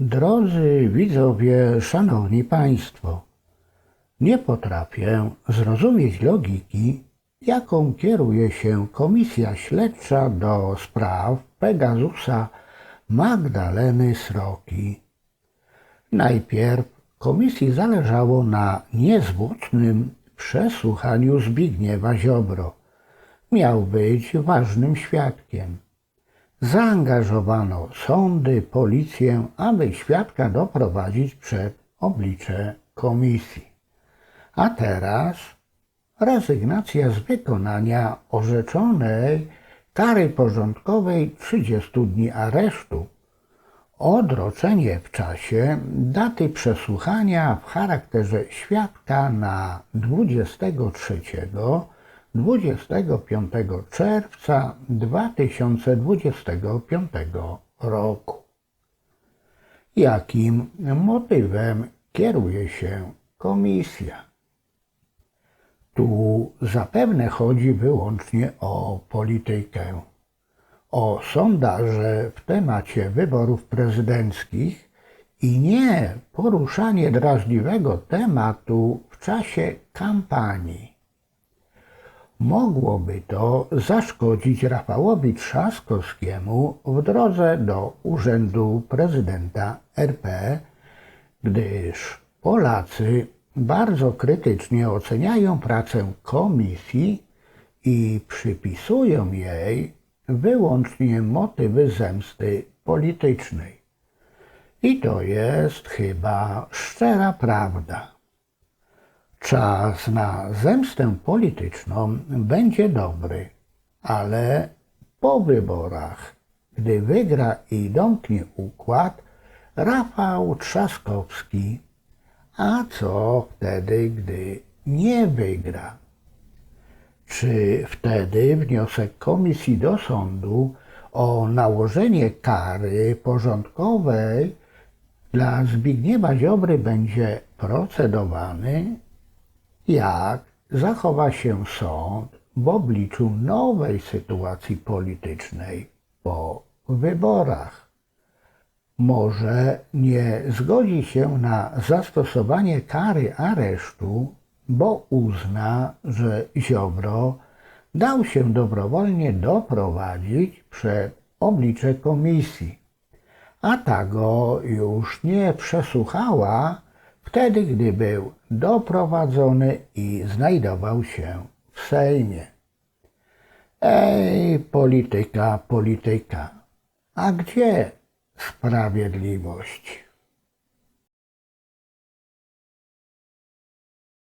Drodzy widzowie, szanowni państwo, nie potrafię zrozumieć logiki, jaką kieruje się Komisja Śledcza do spraw Pegasusa Magdaleny Sroki. Najpierw komisji zależało na niezwłocznym przesłuchaniu Zbigniewa Ziobro. Miał być ważnym świadkiem. Zaangażowano sądy, policję, aby świadka doprowadzić przed oblicze komisji. A teraz rezygnacja z wykonania orzeczonej kary porządkowej 30 dni aresztu, odroczenie w czasie daty przesłuchania w charakterze świadka na 23 25 czerwca 2025 roku. Jakim motywem kieruje się komisja? Tu zapewne chodzi wyłącznie o politykę, o sondaże w temacie wyborów prezydenckich i nie poruszanie drażliwego tematu w czasie kampanii. Mogłoby to zaszkodzić Rafałowi Trzaskowskiemu w drodze do urzędu prezydenta RP, gdyż Polacy bardzo krytycznie oceniają pracę komisji i przypisują jej wyłącznie motywy zemsty politycznej. I to jest chyba szczera prawda. Czas na zemstę polityczną będzie dobry, ale po wyborach, gdy wygra i domknie układ Rafał Trzaskowski, a co wtedy, gdy nie wygra? Czy wtedy wniosek komisji do sądu o nałożenie kary porządkowej dla Zbigniewa Ziobry będzie procedowany? Jak zachowa się sąd w obliczu nowej sytuacji politycznej po wyborach? Może nie zgodzi się na zastosowanie kary aresztu, bo uzna, że Ziobro dał się dobrowolnie doprowadzić przed oblicze komisji, a ta go już nie przesłuchała wtedy, gdy był doprowadzony i znajdował się w Sejmie. Ej, polityka, polityka, a gdzie sprawiedliwość?